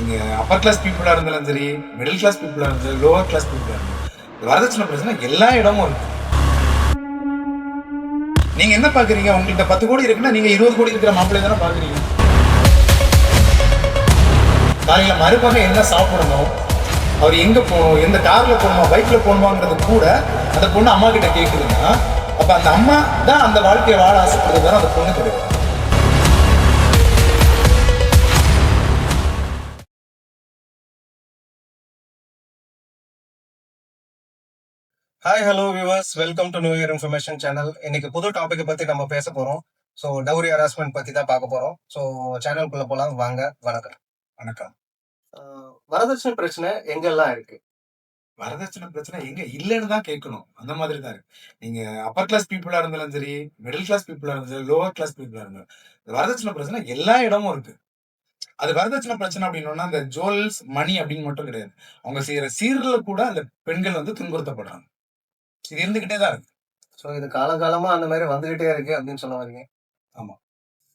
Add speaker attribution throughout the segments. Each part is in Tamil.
Speaker 1: நீங்கள் அப்பர் கிளாஸ் பீப்புளாக இருந்தாலும் சரி மிடில் கிளாஸ் பீப்புளாக இருந்தாலும் லோவர் கிளாஸ் பீப்புளாக இருந்தாலும் வரதட்சணை பிரச்சனை எல்லா இடமும் இருக்கு நீங்கள் என்ன பார்க்குறீங்க உங்கள்கிட்ட பத்து கோடி இருக்குன்னா நீங்கள் இருபது கோடி இருக்கிற மாப்பிள்ளை தானே பார்க்குறீங்க காலையில் மறுபக்கம் என்ன சாப்பிடணும்? அவர் எங்கே போகணும்? எந்த காரில் போகணுமா? பைக்கில் போகணுமாங்கிறது கூட அந்த பொண்ணு அம்மா கிட்ட கேட்குதுன்னா அப்போ அந்த அம்மா தான் அந்த வாழ்க்கையை வாழ ஆசைப்படுறது தானே அந்த பொண்ணு கிடையாது
Speaker 2: hi hello viewers welcome to new year information channel இன்னைக்கு புது டாபிக் பத்தி நம்ம பேச போறோம். ஸோ டவுரி ஹராஸ்மெண்ட் பத்தி தான் பார்க்க போறோம். ஸோ சேனலுக்குள்ள போலாம். வாங்க வணக்கம்.
Speaker 1: வணக்கம்.
Speaker 2: வரதட்சணை பிரச்சனை எங்கெல்லாம் இருக்கு?
Speaker 1: வரதட்சணை பிரச்சனை எங்க இல்லைன்னு தான் கேட்கணும். அந்த மாதிரி தான் இருக்கு. நீங்க அப்பர் கிளாஸ் பீப்புளா இருந்தாலும் சரி மிடில் கிளாஸ் பீப்புளா இருந்தாலும் சரி லோவர் கிளாஸ் பீப்புளா இருந்தாலும் வரதட்சணை பிரச்சனை எல்லா இடமும் இருக்கு. அது வரதட்சணை பிரச்சனை அப்படின்னோம்னா அந்த ஜுவல்ஸ் மணி அப்படின்னு மட்டும் கிடையாது. அவங்க செய்யற சீர்ல கூட அந்த பெண்கள் வந்து துன்புறுத்தப்படுறாங்க. இது இருந்துகிட்டே தான் இருக்கு.
Speaker 2: ஸோ இது காலகாலமா அந்த மாதிரி வந்துகிட்டே இருக்கு அப்படின்னு சொல்ல வரீங்க
Speaker 1: ஆமா.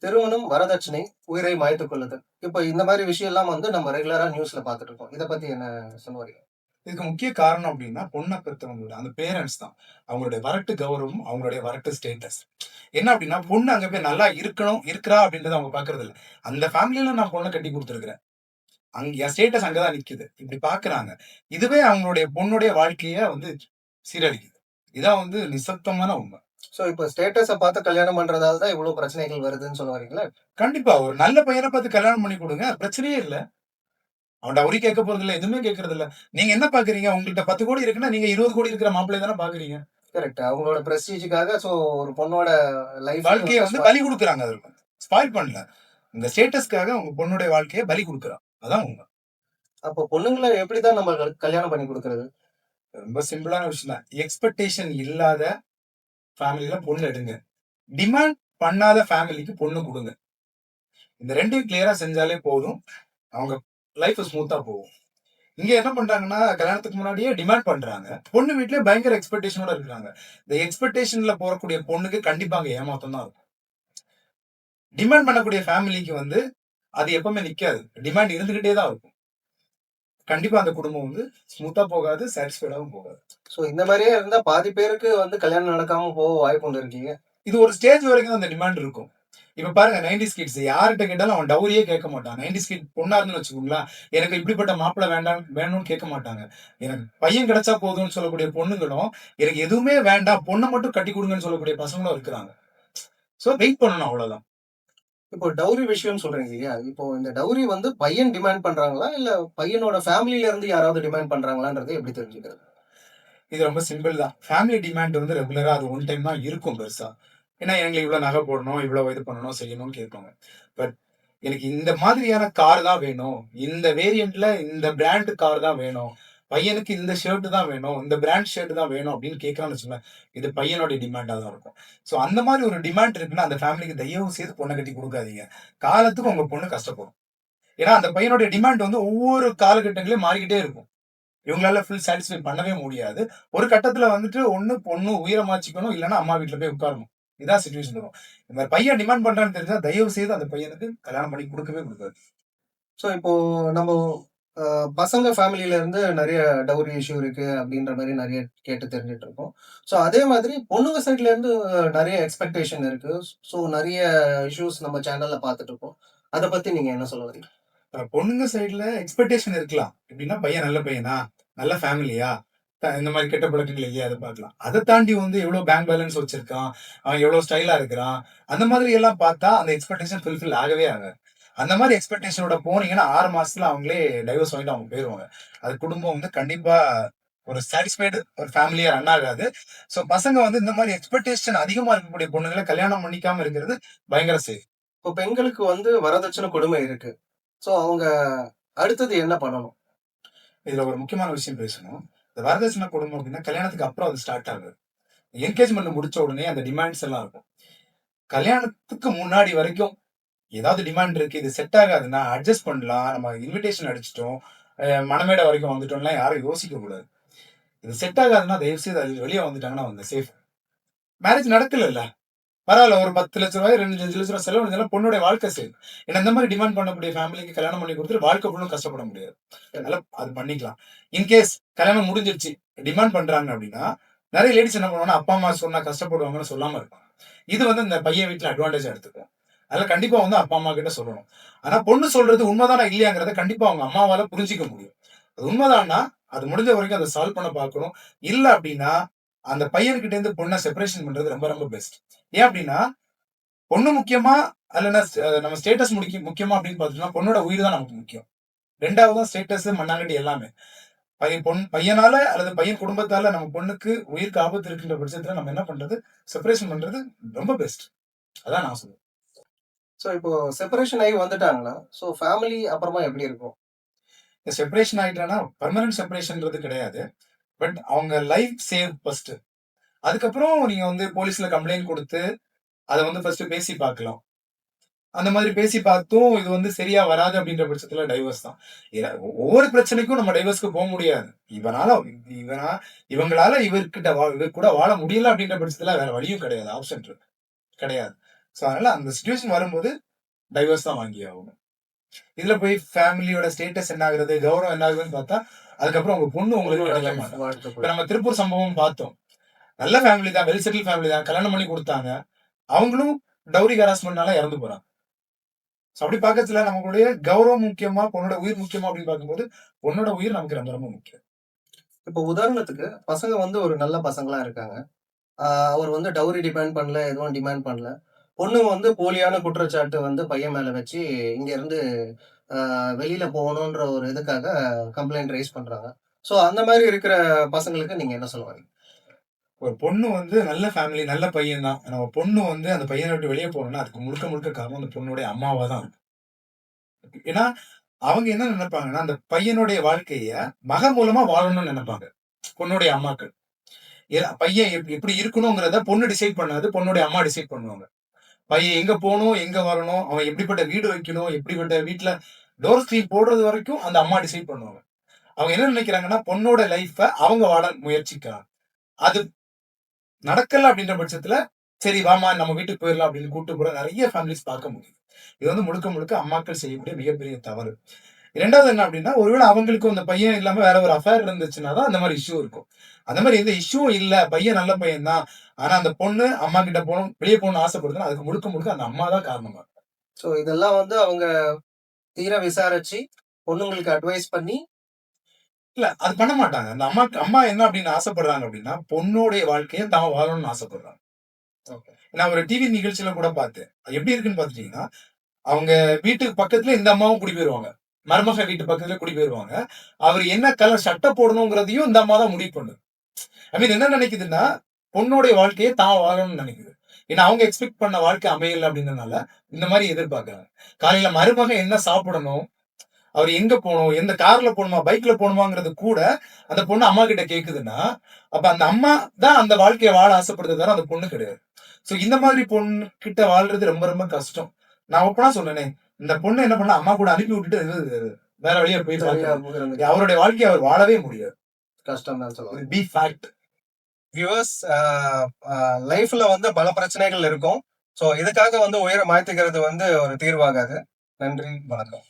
Speaker 2: திருமணம் வரதட்சணை உயிரை மாய்த்துக் கொள்ளுதல். இப்போ இந்த மாதிரி விஷயம் எல்லாம் வந்து நம்ம ரெகுலரா நியூஸ்ல பார்த்துட்டு இருக்கோம். இதை பத்தி என்ன சொல்ல வரீங்க?
Speaker 1: இதுக்கு முக்கிய காரணம் அப்படின்னா பொண்ணை பெற்றவங்களோட அந்த பேரண்ட்ஸ் தான். அவங்களுடைய வரட்டு கௌரவம் அவங்களுடைய வரட்டு ஸ்டேட்டஸ் என்ன அப்படின்னா பொண்ணு அங்க போய் நல்லா இருக்கணும் இருக்கிறா அப்படின்றத அவங்க பாக்குறது இல்ல அந்த ஃபேமிலியில நான் பொண்ணை கட்டி கொடுத்துருக்கிறேன். அங்க என் ஸ்டேட்டஸ் அங்கதான் நிக்குது. இப்படி பாக்குறாங்க இதுவே அவங்களுடைய பொண்ணுடைய வாழ்க்கைய வந்து சீரழிக்குது. இதான் வந்து நிசப்தமான உண்மை.
Speaker 2: ஸோ இப்போ ஸ்டேட்டஸை பார்த்து கல்யாணம் பண்றதால தான் இவ்வளவு பிரச்சனைகள் வருதுன்னு சொல்ல வரீங்களா?
Speaker 1: கண்டிப்பா ஒரு நல்ல பையனை பார்த்து கல்யாணம் பண்ணி கொடுங்க பிரச்சனையே இல்ல. அவன்கிட்ட அவரி கேட்க போறது இல்ல எதுவுமே கேட்கறது இல்ல. நீங்க என்ன பாக்குறீங்க? உங்கள்கிட்ட பத்து கோடி இருக்குன்னா நீங்க இருபது கோடி இருக்கிற மாப்பிள்ளை தானே பாக்குறீங்க.
Speaker 2: கரெக்ட் அவங்களோட பிரஸ்டீஜுக்காக ஸோ ஒரு பொண்ணோட லைஃப்
Speaker 1: வாழ்க்கையை வந்து பலி கொடுக்குறாங்க அதுக்கு ஸ்பாயில் பண்ணல. இந்த ஸ்டேட்டஸ்க்காக உங்க பொண்ணுடைய வாழ்க்கையை பலி கொடுக்குறான். அதான் உண்மை.
Speaker 2: அப்போ பொண்ணுங்களை எப்படிதான் நம்ம கல்- கல்யாணம் பண்ணி கொடுக்கறது?
Speaker 1: ரொம்ப சிம்பிளான விஷயம் தான் எக்ஸ்பெக்டேஷன் இல்லாத ஃபேமிலியில பொண்ணு எடுங்க. டிமாண்ட் பண்ணாத ஃபேமிலிக்கு பொண்ணு கொடுங்க. இந்த ரெண்டையும் கிளியரா செஞ்சாலே போதும். அவங்க லைஃப் ஸ்மூத்தா போகும். இங்க என்ன பண்றாங்கன்னா கல்யாணத்துக்கு முன்னாடியே டிமாண்ட் பண்றாங்க. பொண்ணு வீட்லயே பயங்கர எக்ஸ்பெக்டேஷனோட இருக்கிறாங்க. இந்த எக்ஸ்பெக்டேஷன்ல போறக்கூடிய பொண்ணுக்கு கண்டிப்பா அங்க ஏமாத்தம் தான் இருக்கும். டிமாண்ட் பண்ணக்கூடிய ஃபேமிலிக்கு வந்து அது எப்பவுமே நிக்காது. டிமாண்ட் இருந்துகிட்டே தான் இருக்கும். கண்டிப்பா அந்த குடும்பம் வந்து ஸ்மூத்தா போகாது சாட்டிஸ்ஃபைடாகவும் போகாது.
Speaker 2: ஸோ இந்த மாதிரியே இருந்தா பாதி பேருக்கு வந்து கல்யாணம் நடக்காம போக வாய்ப்பு உண்டு இருக்கீங்க?
Speaker 1: இது ஒரு ஸ்டேஜ் வரைக்கும் அந்த டிமாண்ட் இருக்கும். இப்ப பாருங்க நைன்டி கிட்ஸ் யார்கிட்ட கேட்டாலும் அவன் டவுரியே கேட்க மாட்டான். நைன்டி கிட் பொண்ணா இருந்து வச்சுக்கோங்களேன் எனக்கு இப்படிப்பட்ட மாப்பிள்ளை வேண்டாம் வேணும்னு கேட்க மாட்டாங்க. எனக்கு பையன் கிடைச்சா போதும்னு சொல்லக்கூடிய பொண்ணுங்களும் எனக்கு எதுவுமே வேண்டாம் பொண்ணை மட்டும் கட்டி கொடுங்கன்னு சொல்லக்கூடிய பசங்களும் இருக்கிறாங்க. சோ வெயிட் பண்ணணும் அவ்வளவுதான்.
Speaker 2: இப்போ டவுரி விஷயம் சொல்றீங்க இல்லையா? இப்போ இந்த டவுரி வந்து பையன் டிமாண்ட் பண்றாங்களா? இல்ல பையனோட ஃபேமிலில இருந்து யாராவது டிமாண்ட் பண்றாங்களான்றது எப்படி தெரிஞ்சுக்கிறது?
Speaker 1: இது ரொம்ப சிம்பிள் தான். ஃபேமிலி டிமாண்ட் வந்து ரெகுலரா அது ஒன் டைம் தான் இருக்கும் பெருசா. ஏன்னா எங்களுக்கு இவ்வளவு நகை போடணும் இவ்வளவு இது பண்ணணும் செய்யணும்னு கேட்பாங்க. பட் எனக்கு இந்த மாதிரியான கார் தான் வேணும். இந்த வேரியண்ட்ல இந்த பிராண்ட் கார் தான் வேணும். பையனுக்கு இந்த ஷர்ட் தான் வேணும் இந்த பிராண்ட் ஷர்ட் தான் வேணும் அப்படின்னு கேட்கலான்னு வச்சுக்கோங்க இது பையனுடைய டிமாண்டாக தான் இருக்கும். ஸோ அந்த மாதிரி ஒரு டிமாண்ட் இருக்குன்னா அந்த ஃபேமிலிக்கு தயவு செய்து பொண்ணை கட்டி கொடுக்காதீங்க. காலத்துக்கு உங்க பொண்ணு கஷ்டப்படும். ஏன்னா அந்த பையனுடைய டிமாண்ட் வந்து ஒவ்வொரு காலகட்டங்களையும் மாறிக்கிட்டே இருக்கும். இவங்களால ஃபுல் சாட்டிஸ்ஃபை பண்ணவே முடியாது. ஒரு கட்டத்துல வந்துட்டு ஒண்ணு பொண்ணு உயிரமாச்சிக்கணும் இல்லைன்னா அம்மா வீட்டுல போய் உட்காரணும். இதான் சுச்சுவேஷன் இருக்கும் இந்த மாதிரி பையன் டிமாண்ட் பண்றான்னு தெரிஞ்சா தயவு செய்து அந்த பையனுக்கு கல்யாணம் பண்ணி கொடுக்கவே கொடுக்காது.
Speaker 2: ஸோ இப்போ நம்ம பசங்க ஃபேமிலியில இருந்து நிறைய டவுரி இஷ்யூ இருக்கு அப்படின்ற மாதிரி நிறைய கேட்டு தெரிஞ்சுட்டு இருக்கோம். ஸோ அதே மாதிரி பொண்ணுங்க சைட்ல இருந்து நிறைய எக்ஸ்பெக்டேஷன் இருக்கு. ஸோ நிறைய இஷ்யூஸ் நம்ம சேனல்ல பார்த்துட்டு இருக்கோம். அதை பத்தி நீங்க என்ன சொல்ல வரீங்க?
Speaker 1: பொண்ணுங்க சைடுல எக்ஸ்பெக்டேஷன் இருக்கலாம். எப்படின்னா பையன் நல்ல பையனா? நல்ல ஃபேமிலியா இந்த மாதிரி கெட்ட பழக்கங்கள் இல்லையா? அதை பார்க்கலாம். அதை தாண்டி வந்து எவ்வளோ பேங்க் பேலன்ஸ் வச்சிருக்கான்? அவன் எவ்வளோ ஸ்டைலா இருக்கிறான்? அந்த மாதிரி எல்லாம் பார்த்தா அந்த எக்ஸ்பெக்டேஷன் ஃபுல்ஃபில் ஆகவே ஆகாது. அந்த மாதிரி எக்ஸ்பெக்டேஷனோட போனீங்கன்னா ஆறு மாசத்துல அவங்களே டைவர்ஸ் வாங்கிட்டு அவங்க போயிருவாங்க. அது குடும்பம் வந்து கண்டிப்பா ஒரு சாட்டிஸ்ஃபைடு ஒரு ஃபேமிலியா ரன் ஆகாது. ஸோ பசங்க வந்து இந்த மாதிரி எக்ஸ்பெக்டேஷன் அதிகமா இருக்கக்கூடிய பொண்ணுங்களை கல்யாணம் பண்ணிக்காம இருக்கிறது பயங்கர சேஃப்
Speaker 2: இப்போ பெண்களுக்கு வந்து வரதட்சணை கொடுமை இருக்கு. ஸோ அவங்க அடுத்தது என்ன பண்ணணும்?
Speaker 1: இதுல ஒரு முக்கியமான விஷயம் பேசணும். இந்த வரதட்சணை குடும்பம் அப்படின்னா கல்யாணத்துக்கு அப்புறம் அது ஸ்டார்ட் ஆகுது. என்கேஜ்மெண்ட் முடிச்ச உடனே அந்த டிமாண்ட்ஸ் எல்லாம் இருக்கும். கல்யாணத்துக்கு முன்னாடி வரைக்கும் ஏதாவது டிமாண்ட் இருக்கு இது செட் ஆகாதுன்னா அட்ஜஸ்ட் பண்ணலாம். நம்ம இன்விடேஷன் அடிச்சிட்டோம். மணமேடை வரைக்கும் வந்துட்டோம்லாம் யாரும் யோசிக்க கூடாது. இது செட் ஆகாதுன்னா தயவு செய்து அது வெளியே வந்துட்டாங்கன்னா வந்து சேஃப் மேரேஜ் நடக்கல பரவாயில்ல ஒரு பத்து லட்ச ரூபாய் ரெண்டு லட்ச லட்ச ரூபாய் செலவு பொண்ணுடைய வாழ்க்கை சேஃப் ஏன்னா இந்த மாதிரி டிமாண்ட் பண்ணக்கூடிய ஃபேமிலிக்கு கல்யாணம் பண்ணி கொடுத்துட்டு வாழ்க்கை ஃபுல்லும் கஷ்டப்பட முடியாது. அதனால அது பண்ணிக்கலாம். இன்கேஸ் கல்யாணம் முடிஞ்சிருச்சு டிமாண்ட் பண்றாங்க அப்படின்னா நிறைய லேடிஸ் என்ன பண்ணுவாங்கன்னா அப்பா அம்மா சொன்னா கஷ்டப்படுவாங்கன்னு சொல்லாம இருப்பாங்க. இது வந்து இந்த பையன் வீட்டுல அட்வான்டேஜ் எடுத்துக்கும். அதெல்லாம் கண்டிப்பா வந்து அப்பா அம்மா கிட்ட சொல்லணும். ஆனா பொண்ணு சொல்றது உண்மைதானா இல்லையாங்கிறத கண்டிப்பா அவங்க அம்மாவால புரிஞ்சிக்க முடியும். அது உண்மைதான்னா அது முடிஞ்ச வரைக்கும் அதை சால்வ் பண்ண பார்க்கணும். இல்ல அப்படின்னா அந்த பையன்கிட்ட இருந்து பொண்ணை செப்பரேஷன் பண்றது ரொம்ப ரொம்ப பெஸ்ட் ஏன் அப்படின்னா பொண்ணு முக்கியமா அல்லனா நம்ம ஸ்டேட்டஸ் முடிக்க முக்கியமா அப்படின்னு பார்த்தோம்னா பொண்ணோட உயிர் தான் நமக்கு முக்கியம். ரெண்டாவது தான் ஸ்டேட்டஸ் மண்ணாங்கட்டி எல்லாமே. பையன் பொன் பையனால அல்லது பையன் குடும்பத்தால நம்ம பொண்ணுக்கு உயிருக்கு ஆபத்து இருக்கின்ற பட்சத்துல நம்ம என்ன பண்றது? செப்பரேஷன் பண்றது ரொம்ப பெஸ்ட் அதான் நான் சொல்லுவேன்
Speaker 2: ஸோ இப்போ செப்பரேஷன் ஆகி வந்துட்டாங்களா? ஸோ ஃபேமிலி அப்புறமா எப்படி இருக்கும்?
Speaker 1: இந்த செப்பரேஷன் ஆயிட்டானா பர்மனன்ட் செப்பரேஷன்ன்றது கிடையாது. பட் அவங்க லைஃப் சேவ் ஃபர்ஸ்ட் அதுக்கப்புறம் நீங்க வந்து போலீஸ்ல கம்ப்ளைண்ட் கொடுத்து அதை வந்து ஃபர்ஸ்ட் பேசி பார்க்கலாம். அந்த மாதிரி பேசி பார்த்தும் இது வந்து சரியா வராது அப்படின்ற பட்சத்துல டைவர்ஸ் தான். ஒவ்வொரு பிரச்சனைக்கும் நம்ம டைவர்ஸ்க்கு போக முடியாது. இவனால இவனா இவங்களால இவர்கிட்ட வா- இவர் கூட வாழ முடியல அப்படின்ற பட்சத்துல வேற வழியும் கிடையாது ஆப்ஷன் கிடையாது. ஸோ அதனால அந்த சுச்சுவேஷன் வரும்போது டைவர்ஸ் தான் வாங்கி ஆகணும் இதுல போய் ஃபேமிலியோட ஸ்டேட்டஸ் என்ன ஆகுறது கௌரவம் என்ன ஆகுதுன்னு பார்த்தா அதுக்கப்புறம் உங்க பொண்ணு உங்களுக்கு கிடைக்க மாட்டாங்க இப்ப நம்ம திருப்பூர் சம்பவம் பார்த்தோம். நல்ல ஃபேமிலி தான் வெல் செட்டில் ஃபேமிலி தான் கல்யாணம் பண்ணி கொடுத்தாங்க. அவங்களும் டவுரி ஹராஸ்மெண்ட்னால இறந்து போறாங்க. ஸோ அப்படி பார்க்கறதுல நம்மளுடைய கௌரவம் முக்கியமா பொண்ணோட உயிர் முக்கியமா அப்படின்னு பார்க்கும்போது பொண்ணோட உயிர் நமக்கு ரொம்ப ரொம்ப முக்கியம்.
Speaker 2: இப்போ உதாரணத்துக்கு பசங்க வந்து ஒரு நல்ல பசங்களா இருக்காங்க. அவர் வந்து டவுரி டிமாண்ட் பண்ணல எதுவும் டிமாண்ட் பண்ணல. பொண்ணுங்க வந்து போலியான குற்றச்சாட்டு வந்து பையன் மேல வச்சு இங்க இருந்து வெளியில போகணுன்ற ஒரு இதுக்காக கம்ப்ளைண்ட் ரைஸ் பண்றாங்க. ஸோ அந்த மாதிரி இருக்கிற பசங்களுக்கு நீங்க என்ன சொல்லுவாங்க
Speaker 1: ஒரு பொண்ணு வந்து நல்ல ஃபேமிலி நல்ல பையன் தான் நம்ம பொண்ணு வந்து அந்த பையனை விட்டு வெளியே போகணும்னா அதுக்கு முழுக்க முழுக்க காரணம் அந்த பொண்ணுடைய அம்மாவா தான் ஏன்னா அவங்க என்ன நினைப்பாங்கன்னா அந்த பையனுடைய வாழ்க்கைய மக மூலமா வாழணும்னு நினைப்பாங்க. பொண்ணுடைய அம்மாக்கள். பையன் எப்படி இருக்கணுங்கிறத பொண்ணு டிசைட் பண்ணாது பொண்ணுடைய அம்மா டிசைட் பண்ணுவாங்க. பையன் எங்க போகணும் எங்க வரணும் அவன் எப்படிப்பட்ட வீடு வைக்கணும் எப்படிப்பட்ட வீட்டுல டோர் ஸ்கிரீன் போடுறது வரைக்கும் அந்த அம்மா டிசைட் பண்ணுவாங்க. அவங்க என்ன நினைக்கிறாங்கன்னா பொண்ணோட லைஃப அவங்க வாட முயற்சிக்கிறாங்க அது நடக்கல அப்படின்ற பட்சத்துல சரி வாமா நம்ம வீட்டுக்கு போயிடலாம் அப்படின்னு கூட்டு போற நிறைய ஃபேமிலிஸ் பார்க்க முடியும் இது வந்து முழுக்க முழுக்க அம்மாக்கள் செய்யக்கூடிய மிகப்பெரிய தவறு. இரண்டாவது என்ன அப்படின்னா ஒருவேளை அவங்களுக்கு அந்த பையன் இல்லாம வேற ஒரு அஃபேர் இருந்துச்சுன்னா தான் அந்த மாதிரி இஷ்யூ இருக்கும். அந்த மாதிரி எந்த இஷ்யூவும் இல்ல. பையன் நல்ல பையன் தான். ஆனா அந்த பொண்ணு அம்மா கிட்ட போகணும் வெளியே போகணும்னு ஆசைப்படுதுன்னா அதுக்கு முழுக்க முழுக்க அந்த அம்மா தான் காரணமா.
Speaker 2: ஸோ இதெல்லாம் வந்து அவங்க தீர விசாரிச்சு பொண்ணுங்களுக்கு அட்வைஸ் பண்ணி
Speaker 1: இல்ல அது பண்ண மாட்டாங்க. அந்த அம்மா அம்மா என்ன அப்படின்னு ஆசைப்படுறாங்க அப்படின்னா பொண்ணுடைய வாழ்க்கையை தான் வாழணும்னு ஆசைப்படுறாங்க. நான் ஒரு டிவி நிகழ்ச்சியில கூட பார்த்தேன். அது எப்படி இருக்குன்னு பாத்துட்டீங்கன்னா அவங்க வீட்டுக்கு பக்கத்துல இந்த அம்மாவும் குடி போயிருவாங்க. மருமக வீட்டு பக்கத்துல குடி போயிருவாங்க. அவர் என்ன கலர் சட்டை போடணுங்கிறதையும் இந்த அம்மா தான் முடிவு பண்ணுது ஐ மீன் என்ன நினைக்குதுன்னா பொண்ணுடைய வாழ்க்கையை தான் வாழணும்னு நினைக்குது. ஏன்னா அவங்க எக்ஸ்பெக்ட் பண்ண வாழ்க்கை அமையல அப்படின்றதுனால இந்த மாதிரி எதிர்பார்க்கறாங்க. காலையில மருமக என்ன சாப்பிடணும் அவர் எங்க போகணும் எந்த கார்ல போகணுமா பைக்ல போகணுமாங்கிறது கூட அந்த பொண்ணு அம்மா கிட்ட கேக்குதுன்னா அப்ப அந்த அம்மா தான் அந்த வாழ்க்கையை வாழ ஆசைப்படுறது தவிர அந்த பொண்ணு கிடையாது. சோ இந்த மாதிரி பொண்ணு கிட்ட வாழ்றது ரொம்ப ரொம்ப கஷ்டம். நான் ஒப்பனா சொன்னேனே இந்த பொண்ணு என்ன பண்ண அம்மா கூட அனுப்பி விட்டுட்டு வேற வழியா போய்
Speaker 2: சரியா
Speaker 1: பார்க்கறாங்க.
Speaker 2: புரியுதுங்க.
Speaker 1: அவருடைய வாழ்க்கையை அவர் வாழவே முடியாது.
Speaker 2: கஷ்டம் தான் சொல்லுவாங்க
Speaker 1: பி ஃபேக்ட்
Speaker 2: வியூவர்ஸ் லைஃப்ல வந்து பல பிரச்சனைகள் இருக்கும். ஸோ இதுக்காக வந்து உயிரை மாத்திக்கிறது வந்து ஒரு தீர்வாகாது. நன்றி வணக்கம்.